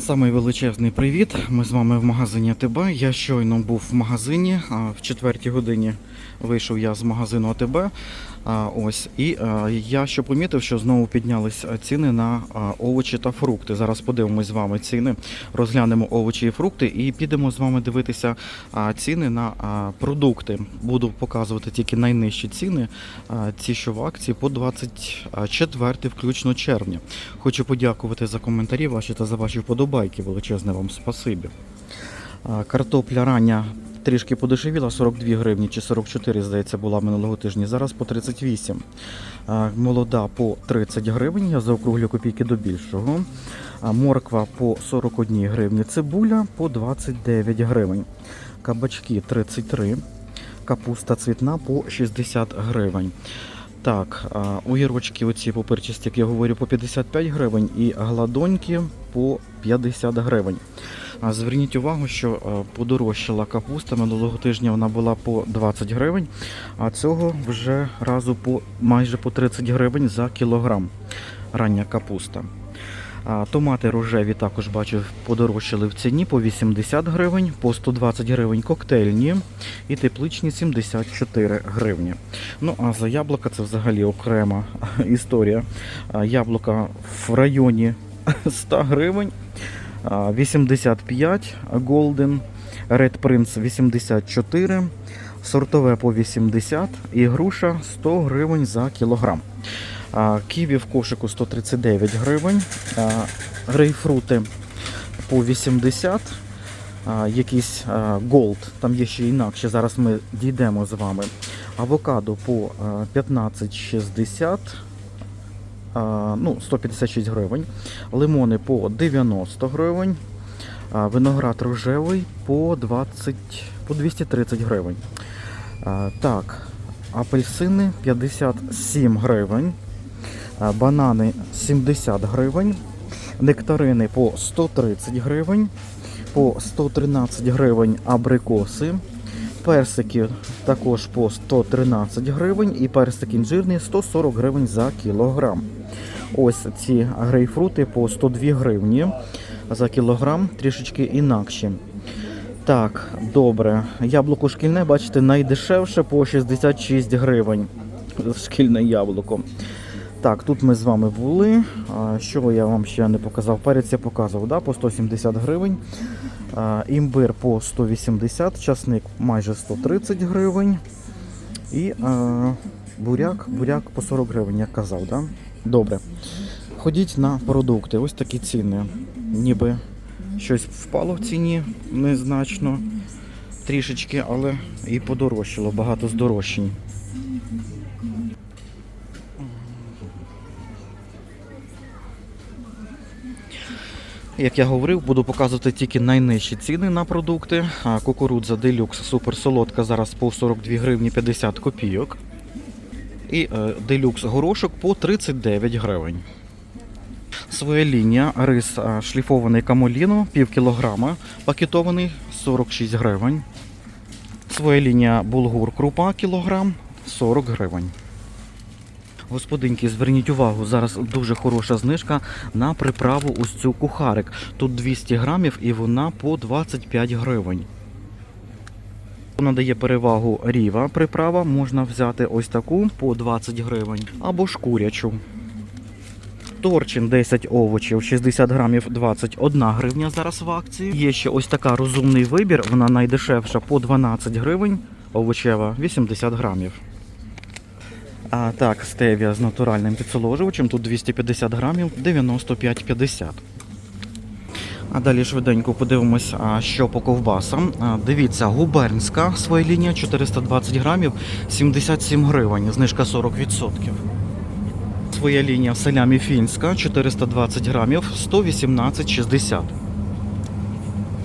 Самий величезний привіт. Ми з вами в магазині Тиба. Я щойно був в магазині. а, В четвертій годині вийшов я з магазину АТБ. Ось і я що помітив, що знову піднялись ціни на овочі та фрукти. Зараз подивимось з вами ціни, розглянемо овочі і фрукти і підемо з вами дивитися ціни на продукти. Буду показувати тільки найнижчі ціни, ці що в акції по 24 включно червня. Хочу подякувати за коментарі ваші та за ваші вподобайки. Величезне вам спасибі. Картопля рання трішки подешевіла, 42 гривні чи 44, здається, була минулого тижня. Зараз по 38. Молода по 30 гривень, я заокруглю копійки до більшого. Морква по 41 гривні, цибуля по 29 гривень. Кабачки 33, капуста цвітна по 60 гривень. Так, огірочки оці поперчасті, як я говорю, по 55 гривень і гладоньки по 50 гривень. Зверніть увагу, що е, подорожчала капуста. Минулого тижня вона була по 20 гривень, а цього вже разу по майже по 30 гривень за кілограм рання капуста. Томати рожеві також бачу подорожчали в ціні по 80 гривень, по 120 гривень коктейльні і тепличні 74 гривні. Ну а за яблука це взагалі окрема історія. Яблука в районі 100 гривень. А, 85 Golden, Red Prince 84, сортове по 80 і груша 100 гривень за кілограм. Ківі в кошику 139 гривень, грейпфрути по 80, якийсь Gold, там є ще інакше, зараз ми дійдемо з вами. Авокадо по 15,60, а, ну, 156 гривень, лимони по 90 гривень, виноград рожевий по 20, по 230 гривень. Так, апельсини 57 гривень, банани 70 гривень, нектарини по 130 гривень, по 113 гривень абрикоси, персики також по 113 гривень. І персик інжирний 140 гривень за кілограм. Ось ці грейпфрути по 102 гривні за кілограм, трішечки інакші. Так, добре. Яблуко шкільне, бачите, найдешевше по 66 гривень. Шкільне яблуко. Так, тут ми з вами були. Що я вам ще не показав? Перець я показував, да? по 170 гривень. Імбир по 180, часник майже 130 гривень. І буряк, буряк по 40 гривень, як казав, да? Добре. Ходіть на продукти. Ось такі ціни. Ніби щось впало в ціні незначно трішечки, але і подорожчало, багато здорожчань. Як я говорив, буду показувати тільки найнижчі ціни на продукти. Кукурудза делюкс супер солодка зараз по 42 гривні 50 копійок. І е, делюкс горошок по 39 гривень. Своя лінія рис а, шліфований камоліно пів кілограма, пакетований 46 гривень. Своя лінія булгур крупа кілограм 40 гривень. Господинки, зверніть увагу, зараз дуже хороша знижка на приправу ось цю кухарик. Тут 200 грамів і вона по 25 гривень. Вона дає перевагу ріва приправа, можна взяти ось таку по 20 гривень або шкурячу. Торчин 10 овочів, 60 грамів 21 гривня зараз в акції. Є ще ось така розумний вибір, вона найдешевша по 12 гривень, овочева 80 грамів. А так, стевія з натуральним підсоложувачем, тут 250 грамів 95,50. А далі швиденько подивимось, що по ковбасам. Дивіться, губернська своя лінія 420 грамів 77 гривень, знижка 40%. Своя лінія салямі фінська 420 грамів 118,60.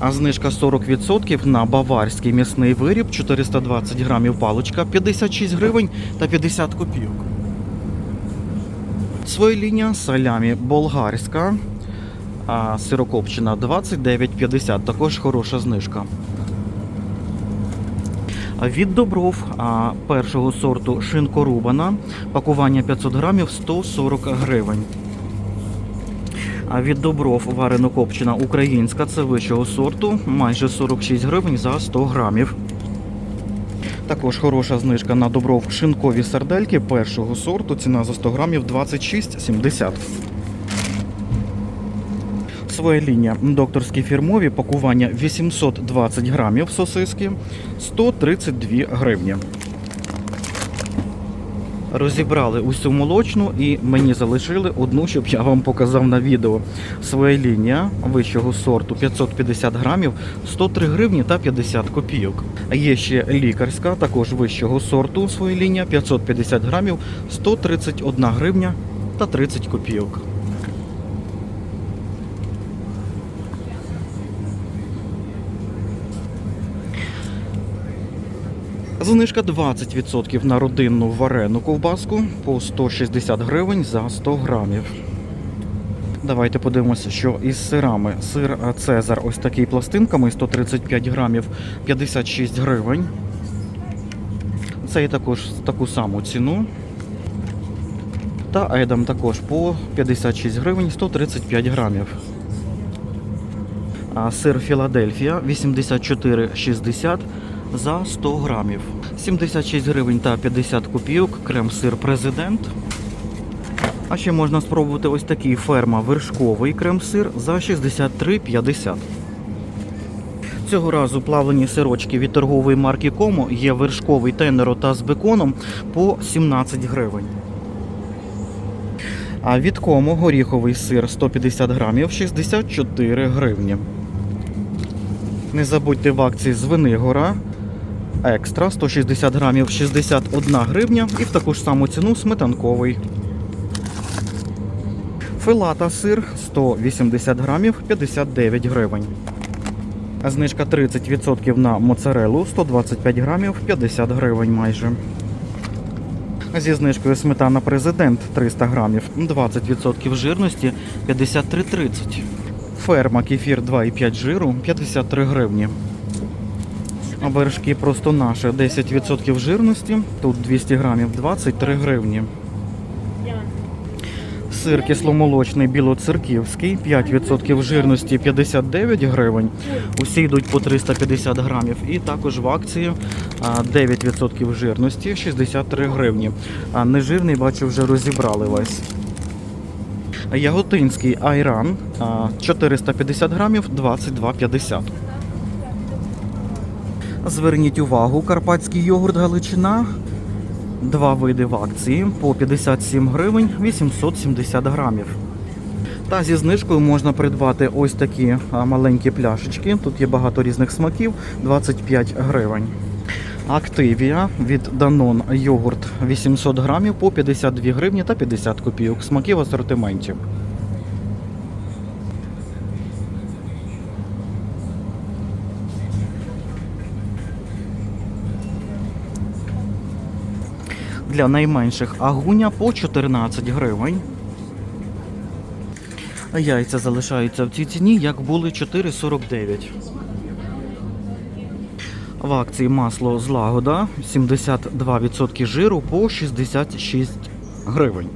А знижка 40% на баварський м'ясний виріб 420 грамів паличка 56 гривень та 50 копійок. Своя лінія салямі болгарська а сирокопчина 29,50. Також хороша знижка. Від добров першого сорту шинкорубана. Пакування 500 грамів 140 гривень. А від добров варено копчена українська, це вищого сорту, майже 46 гривень за 100 грамів. Також хороша знижка на добров шинкові сардельки першого сорту. Ціна за 100 грамів 26,70. Своя лінія докторські фірмові пакування 820 грамів сосиски 132 гривні. Розібрали усю молочну і мені залишили одну, щоб я вам показав на відео. Своя лінія вищого сорту 550 грамів 103 гривні та 50 копійок. Є ще лікарська, також вищого сорту своя лінія 550 грамів 131 гривня та 30 копійок. Знижка 20% на родинну варену ковбаску по 160 гривень за 100 грамів. Давайте подивимося, що із сирами. Сир Цезар ось такий пластинками 135 грамів 56 гривень. Цей також таку саму ціну. Та Едам також по 56 гривень 135 грамів. А сир Філадельфія 84,60 за 100 грамів. 76 гривень та 50 копійок. Крем-сир Президент. А ще можна спробувати ось такий ферма вершковий крем-сир за 63,50. Цього разу плавлені сирочки від торгової марки Комо є вершковий тенеро та з беконом по 17 гривень. А від Комо горіховий сир 150 грамів 64 гривні. Не забудьте в акції Звенигора екстра 160 грамів 61 гривня і в таку ж саму ціну сметанковий. Филата сир 180 грамів 59 гривень. Знижка 30% на моцарелу 125 грамів 50 гривень майже. Зі знижкою сметана президент 300 грамів 20% жирності 53,30. Ферма кефір 2,5 жиру 53 гривні. Вершки просто наше 10% жирності, тут 200 грамів 23 гривні. Сир кисломолочний білоцерківський 5% жирності 59 гривень. Усі йдуть по 350 грамів. І також в акції 9% жирності 63 гривні. А нежирний, бачу, вже розібрали весь. Яготинський айран 450 грамів 22,50. Зверніть увагу, карпатський йогурт Галичина. Два види в акції по 57 гривень 870 грамів. Та зі знижкою можна придбати ось такі маленькі пляшечки. Тут є багато різних смаків 25 гривень. Активія від Danone йогурт 800 грамів по 52 гривні та 50 копійок. Смаки в Для найменших агуня по 14 гривень. Яйця залишаються в цій ціні, як були 4,49. В акції масло злагода 72% жиру по 66 гривень.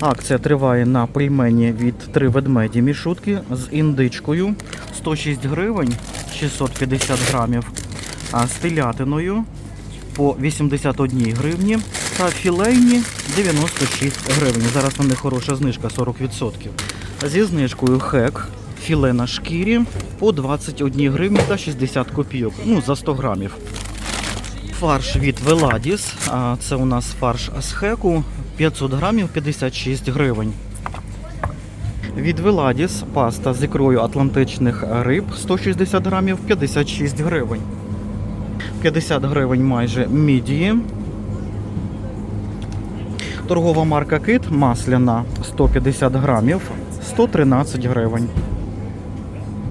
Акція триває на пельмені від 3 ведмеді мішутки з індичкою 106 гривень 650 грамів, а з телятиною по 81 гривні та філейні 96 гривень. Зараз на них хороша знижка 40%. Зі знижкою хек філе на шкірі по 21 гривні та 60 копійок. Ну, за 100 грамів. Фарш від Веладіс. Це у нас фарш з хеку 500 грамів 56 гривень. Від Веладіс паста з ікрою атлантичних риб 160 грамів 56 гривень. 50 гривень майже мідії. Торгова марка Кит масляна 150 грамів 113 гривень.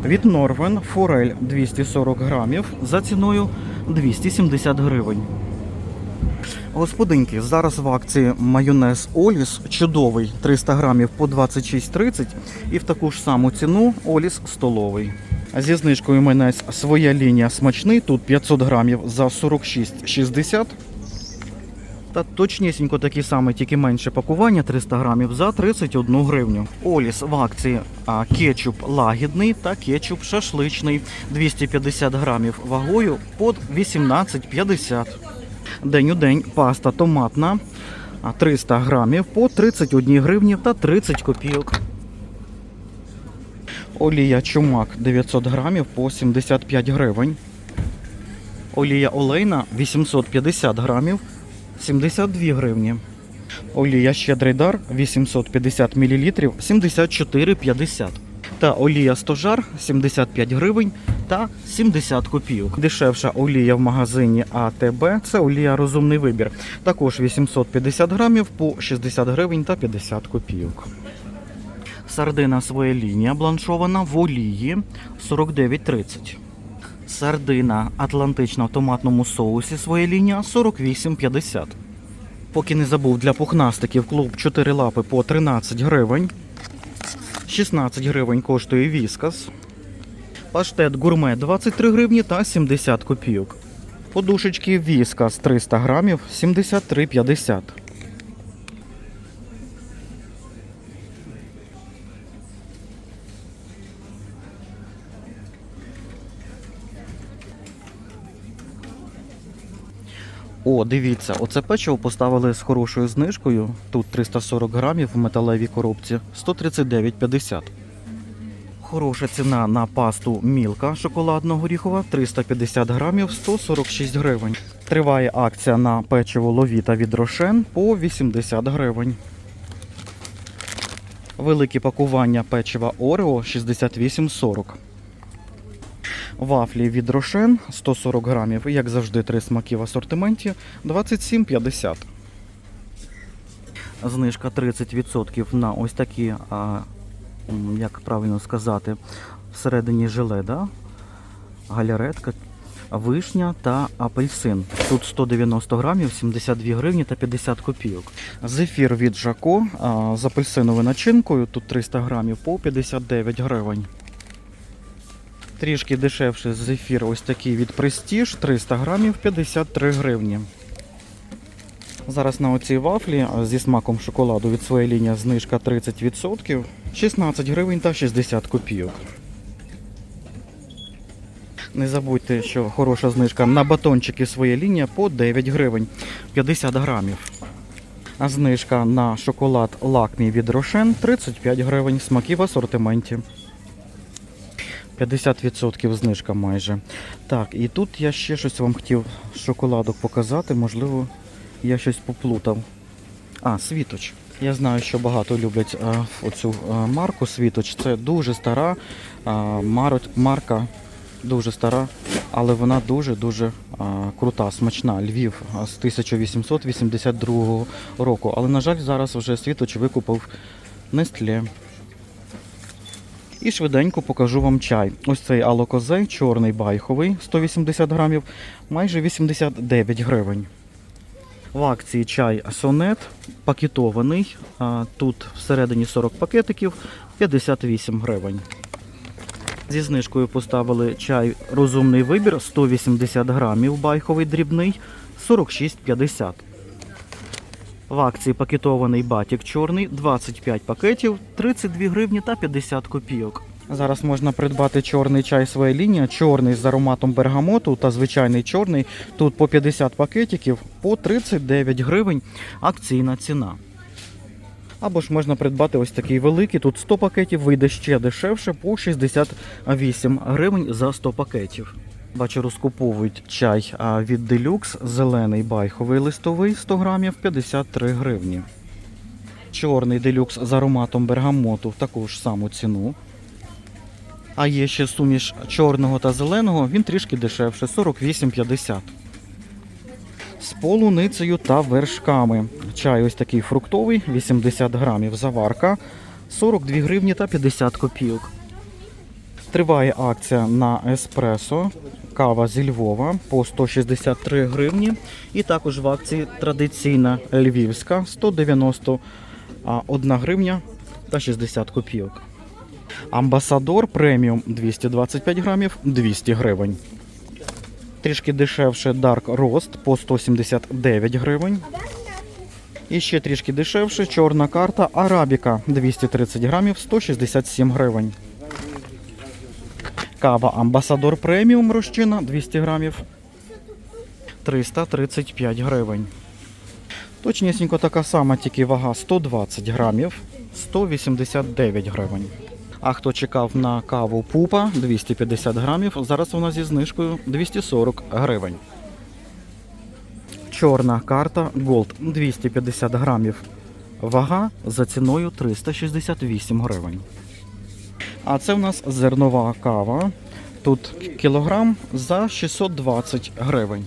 Від Норвен форель 240 грамів за ціною 270 гривень. Господинки, зараз в акції майонез Оліс чудовий 300 грамів по 26,30 і в таку ж саму ціну Оліс столовий. Зі знижкою майонез своя лінія смачний. Тут 500 грамів за 46,60. Та точнісінько такі самі, тільки менше пакування 300 грамів за 31 гривню. Оліс в акції а, кетчуп лагідний та кетчуп шашличний 250 грамів вагою по 18,50. День у день паста томатна 300 грамів по 31 гривні та 30 копійок. Олія чумак 900 грамів по 75 гривень. Олія олейна 850 грамів 72 гривні. Олія щедрий дар 850 мл 74,50. Та олія стожар 75 гривень та 70 копійок. Дешевша олія в магазині АТБ це олія розумний вибір. Також 850 грамів по 60 гривень та 50 копійок. Сардина своя лінія бланшована в олії 49,30. Сардина Атлантична в томатному соусі своя лінія 48,50. Поки не забув для пухнастиків клуб 4 лапи по 13 гривень. 16 гривень коштує віскас. Паштет гурме 23 гривні та 70 копійок. Подушечки віскас 300 грамів 73,50. О, дивіться, оце печиво поставили з хорошою знижкою. Тут 340 грамів в металевій коробці 139,50. Хороша ціна на пасту Мілка шоколадно-горіхова 350 грамів 146 гривень. Триває акція на печиво Ловіта від Рошен по 80 гривень. Великі пакування печива Орео 68,40. Вафлі від Рошен 140 грамів, як завжди, три смаки в асортименті 27,50. Знижка 30% на ось такі, а, як правильно сказати, всередині желе, галяретка, вишня та апельсин. Тут 190 грамів, 72 гривні та 50 копійок. Зефір від Жако а, з апельсиновою начинкою, тут 300 грамів по 59 гривень. Трішки дешевше зефір ось такий від Prestige 300 грамів 53 гривні. Зараз на оцій вафлі зі смаком шоколаду від своєї лінії знижка 30%, 16 гривень та 60 копійок. Не забудьте, що хороша знижка на батончики своє лінія по 9 гривень 50 грамів. А знижка на шоколад лакмі від Рошен 35 гривень. Смаки в асортименті. 50% знижка майже. Так, і тут я ще щось вам хотів з шоколадок показати. Можливо, я щось поплутав. А, світоч. Я знаю, що багато люблять а, оцю а, марку Світоч. Це дуже стара а, маро- марка, дуже стара, але вона дуже-дуже крута, смачна. Львів з 1882 року. Але, на жаль, зараз вже Світоч викупив Нестле. І швиденько покажу вам чай. Ось цей алокозе, чорний байховий, 180 грамів, майже 89 гривень. В акції чай Сонет пакетований. Тут всередині 40 пакетиків, 58 гривень. Зі знижкою поставили чай Розумний вибір 180 грамів, байховий дрібний 46,50. В акції пакетований батік чорний 25 пакетів, 32 гривні та 50 копійок. Зараз можна придбати чорний чай своя лінія, чорний з ароматом бергамоту та звичайний чорний. Тут по 50 пакетиків по 39 гривень акційна ціна. Або ж можна придбати ось такий великий, тут 100 пакетів, вийде ще дешевше по 68 гривень за 100 пакетів. Бачу, розкуповують чай від Deluxe, зелений байховий листовий 100 грамів 53 гривні. Чорний делюкс з ароматом бергамоту в таку ж саму ціну. А є ще суміш чорного та зеленого, він трішки дешевше 48,50. З полуницею та вершками. Чай ось такий фруктовий, 80 грамів заварка, 42 гривні та 50 копійок. Триває акція на еспресо. Кава зі Львова по 163 гривні. І також в акції традиційна львівська 191 гривня та 60 копійок. Амбасадор преміум 225 грамів 200 гривень. Трішки дешевше Dark Roast по 179 гривень. І ще трішки дешевше, чорна карта Арабіка 230 грамів 167 гривень. Кава Амбасадор преміум розчина 200 грамів 335 гривень. Точнісінько така сама, тільки вага 120 грамів 189 гривень. А хто чекав на каву пупа 250 грамів, зараз вона зі знижкою 240 гривень. Чорна карта Gold 250 грамів. Вага за ціною 368 гривень. А це в нас зернова кава. Тут кілограм за 620 гривень.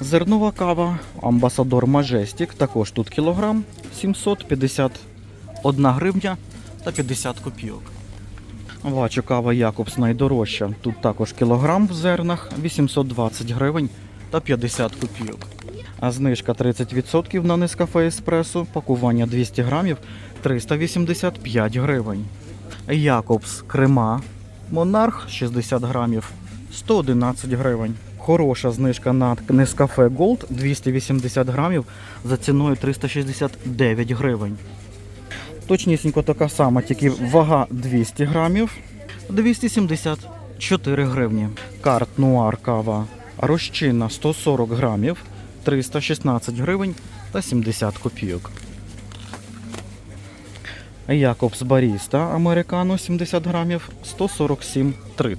Зернова кава Амбасадор Majestic, також тут кілограм 751 гривня та 50 копійок. Бачу, кава Якобс найдорожча. Тут також кілограм в зернах 820 гривень та 50 копійок. А знижка 30% на Нескафе Еспресо, пакування 200 грамів 385 гривень. Якобс Крема Монарх 60 грамів 111 гривень. Хороша знижка на Нескафе Gold 280 грамів за ціною 369 гривень. Точнісінько така сама, тільки вага 200 грамів 274 гривні. Карт Нуар кава розчинна 140 грамів 316 гривень та 70 копійок. Якобс Баріста Американо 70 грамів 147,30.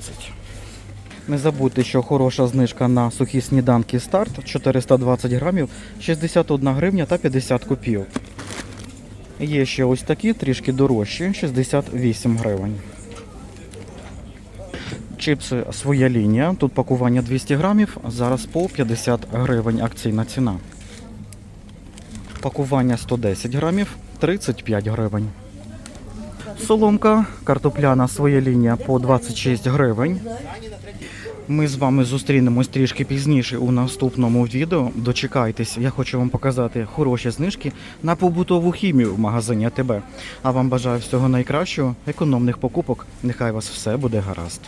Не забудьте, що хороша знижка на сухі сніданки старт 420 грамів 61 гривня та 50 копійок. Є ще ось такі, трішки дорожчі, 68 гривень. Чипси своя лінія. Тут пакування 200 грамів, зараз по 50 гривень акційна ціна. Пакування 110 грамів, 35 гривень. Соломка картопляна своя лінія по 26 гривень. Ми з вами зустрінемось трішки пізніше у наступному відео. Дочекайтесь, я хочу вам показати хороші знижки на побутову хімію в магазині АТБ. А вам бажаю всього найкращого, економних покупок. Нехай вас все буде гаразд.